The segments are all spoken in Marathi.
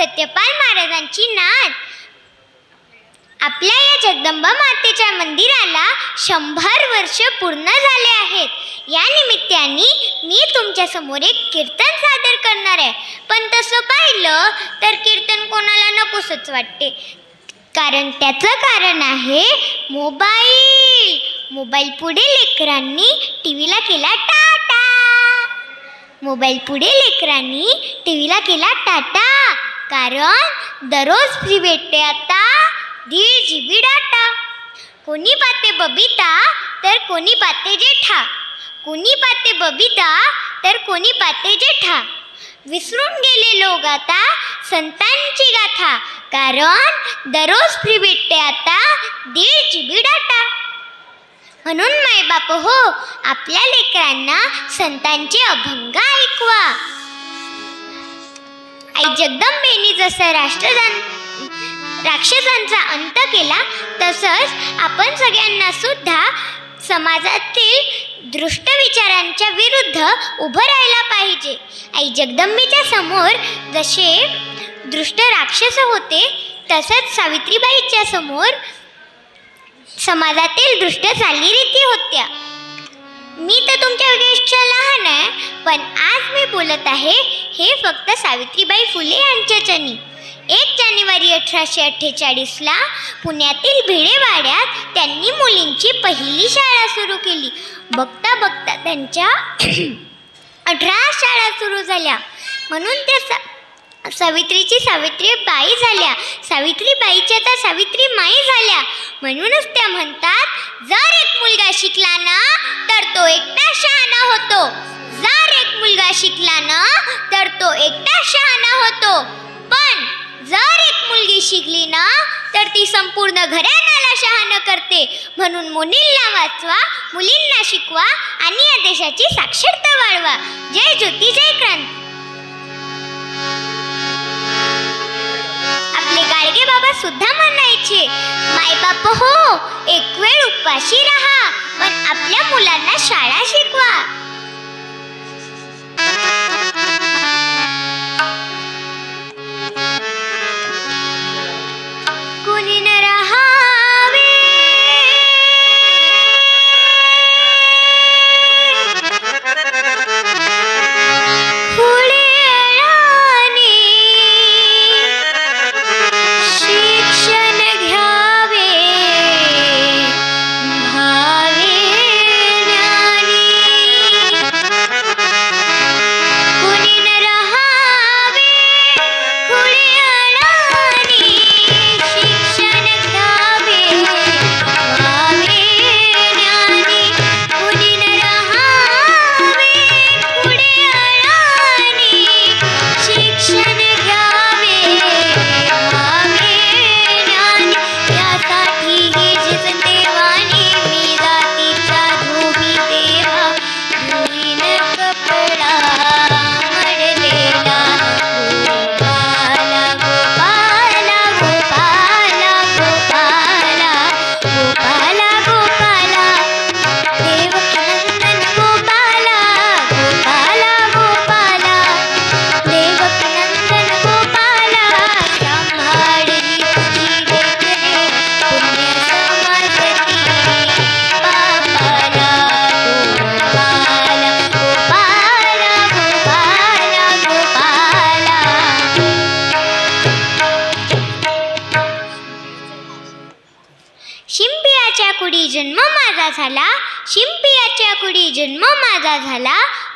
सत्यपाल महाराजांची नात आपल्या या जगदंबा मातेच्या मंदिराला शंभर वर्ष पूर्ण झाले आहेत. या निमित्ताने मी तुमच्यासमोर एक कीर्तन सादर करणार आहे. पण तसं पाहिलं तर कीर्तन कोणाला नकोसच वाटते. कारण त्याचं कारण आहे मोबाईल. मोबाईल पुढे लेकरांनी टी व्हीला केला टाटा. मोबाईल पुढे लेकरांनी टी व्हीला केला टाटा. कारण दररोज फ्री भेटते आता. दीड जी बी डाटा कोणी पाहते बबिता तर कोणी पाहते जेठा. कोणी पाहते बबिता तर कोणी पाहते जेठा. विसरून गेले लोक आता संतांची गाथा. कारण दररोज फ्री भेटते आता दीड जी बी डाटा म्हणून मायबाप हो आपल्या लेकरांना संतांचे अभंग ऐकवा. आई जगदंबेनी जसं राष्ट्रदान राक्षसांचा अंत केला तसंच आपण सगळ्यांना सुद्धा समाजातील दृष्ट विचारांच्या विरुद्ध उभं राहायला पाहिजे. आई जगदंबेच्या समोर जसे दृष्ट राक्षस होते तसंच सावित्रीबाईच्या समोर समाजातील दृष्ट चालीरीती होत्या. मी तर तुमच्यापेक्षा लहान आहे पण आज मी बोलत आहे हे फक्त सावित्रीबाई फुले यांच्याच्यानी एक जानेवारी अठराशे अठ्ठेचाळीसला पुण्यातील भिडेवाड्यात त्यांनी मुलींची पहिली शाळा सुरू केली. बघता बघता त्यांच्या अठरा शाळा सुरू झाल्या. म्हणून त्या सावित्रीची सावित्री बाई झाल्या. सावित्रीबाईच्या तर सावित्री माई झाल्या. म्हणूनच त्या म्हणतात जर एक मुलगा शिकला ना तर तो एकटा शहाणा होतो. जर एक मुलगा शिकला ना तर तो एकटा शहाणा होतो. पण जर एक मुलगी शिकली ना तर ती संपूर्ण घराण्याला शहाणं करते. म्हणून मुलींना वाचवा मुलींना शिकवा आणि या देशाची साक्षरता वाढवा. जय ज्योती जय क्रांती. बाबा सुद्धा म्हणायचे मायबाप हो एक वेळ उपाशी राहा पण आपल्या मुलांना शाळा शिकवा.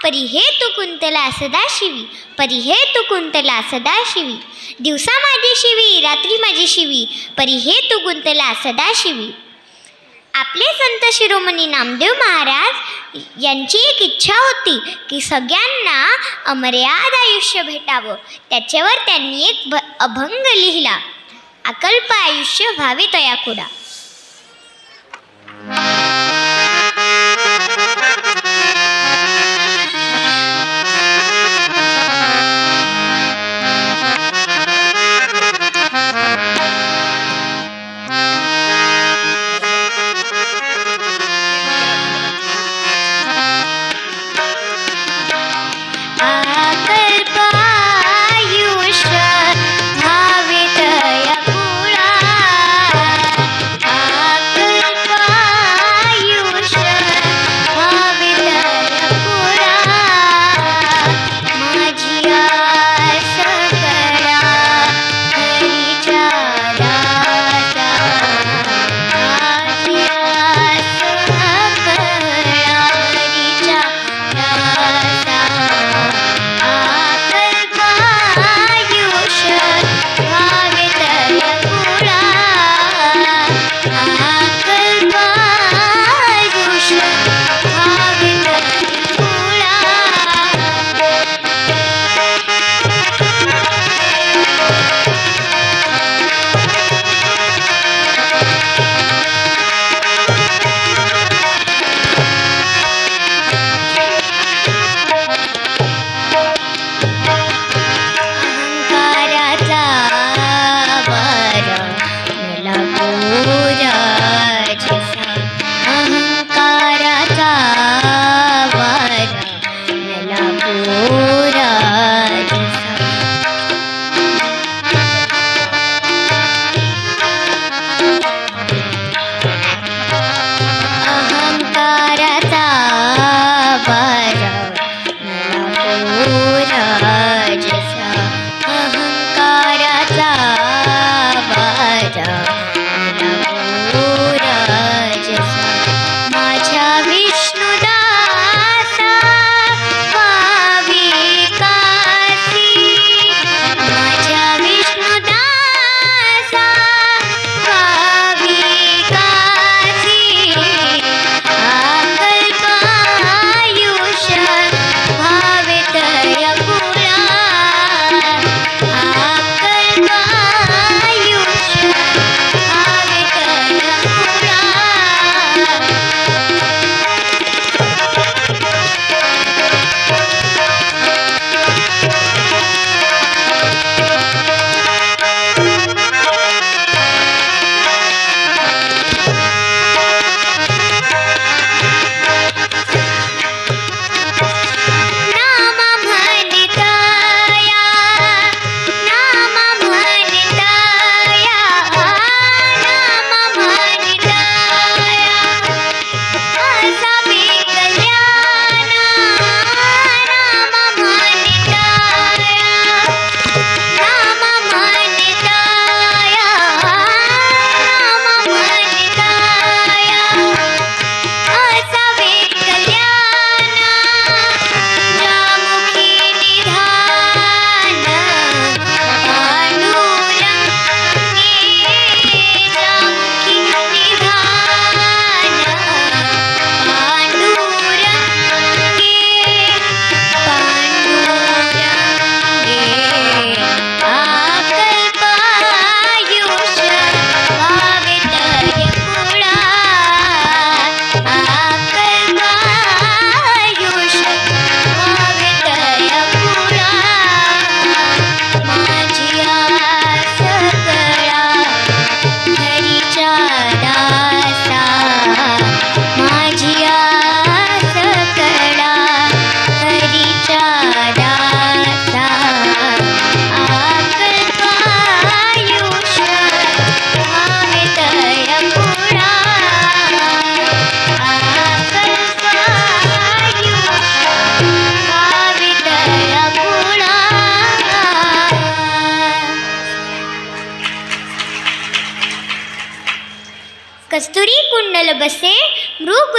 परी हे तू कुंतला सदा शिवी परी हे तू कुंतला सदा शिवी. दिवसा माझी शिवी रात्री माझी शिवी परी हे तू कुंतला सदा शिवी. आपले संत शिरोमणी नामदेव महाराज यांची एक इच्छा होती की सगळ्यांना अमर्याद आयुष्य भेटावं. त्याच्यावर त्यांनी एक भ अभंग लिहिला. अकल्प आयुष्य व्हावे तयाकुडा.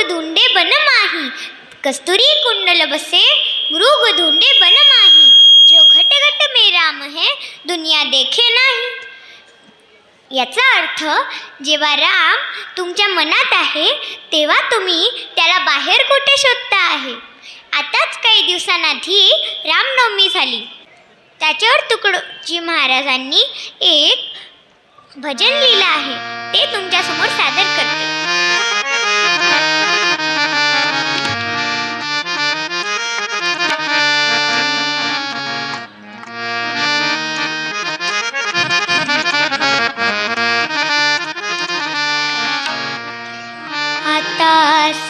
धुंडे बन माही कस्तुरी कुंडल बसे मृग धुंडे बन माही जो घट घट मे राम हे दुनिया देखे नाही याचा अर्थ जेव्हा राम तुमच्या मनात आहे तेव्हा तुम्ही त्याला बाहेर कुठे शोधता आहे आताच काही दिवसांआधी रामनवमी झाली त्याच्यावर तुकडोजी महाराजांनी एक भजन लिहिलं आहे ते तुमच्यासमोर सादर करते आता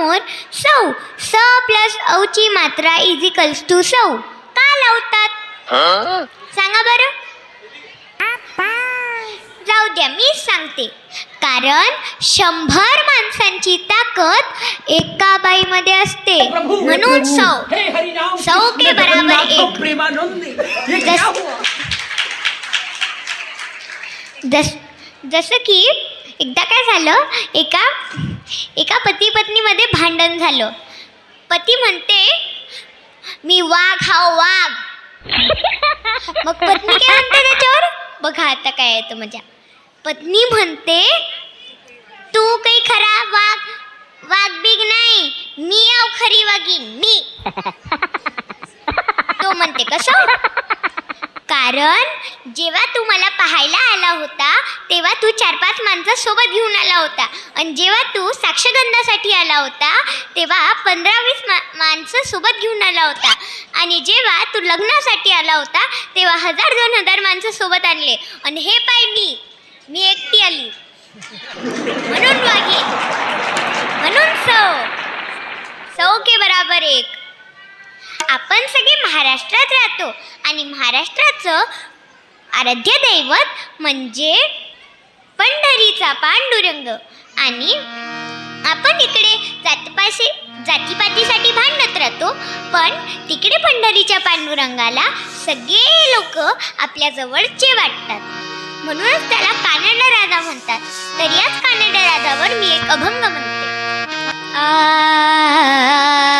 समोर सौ. स प्लस औची मात्रा इजिकल्स टू सौ. का लावतात? सांगा बरं. जाऊ द्या मी सांगते. कारण शंभर माणसांची ताकद एका बाईमध्ये असते. म्हणून सौ. सौ के बराबर एक. जस जसं की एकदा काय झालं? एका एका पती पत्नीमध्ये भांडण झालं. पती म्हणते मी वाघ हाव वाघ. मग पत्नी काय म्हणते त्याच्यावर? बघा आता काय येतं माझ्या. पत्नी म्हणते तू काही खरा वाघ वाघ बिग नाही. मी आव खरी वागीन मी. तो म्हणते कसं कारण जेव्हा तू मला पाहायला आला होता तेव्हा तू चार पाच माणसं सोबत घेऊन आला होता. आणि जेव्हा तू साक्षगंधासाठी आला होता तेव्हा पंधरा वीस मा माणसं सोबत घेऊन आला होता. आणि जेव्हा तू लग्नासाठी आला होता तेव्हा हजार दोन हजार माणसं सोबत आणले. आणि हे पाय मी. मी एकटी आली. म्हणून वागे म्हणून सौ. सौ के बराबर एक. आपण सगळे महाराष्ट्रात राहतो. आणि महाराष्ट्राचं आराध्य दैवत म्हणजे पंढरीचा पांडुरंग. आणि आपण इकडे जातपाशी जातीपातीसाठी भांडत राहतो पण तिकडे पंढरीच्या पांडुरंगाला सगळे लोक आपल्या जवळचे वाटतात. म्हणूनच त्याला कानड राधा म्हणतात. तर याच कानड राधावर मी एक अभंग म्हणते. आ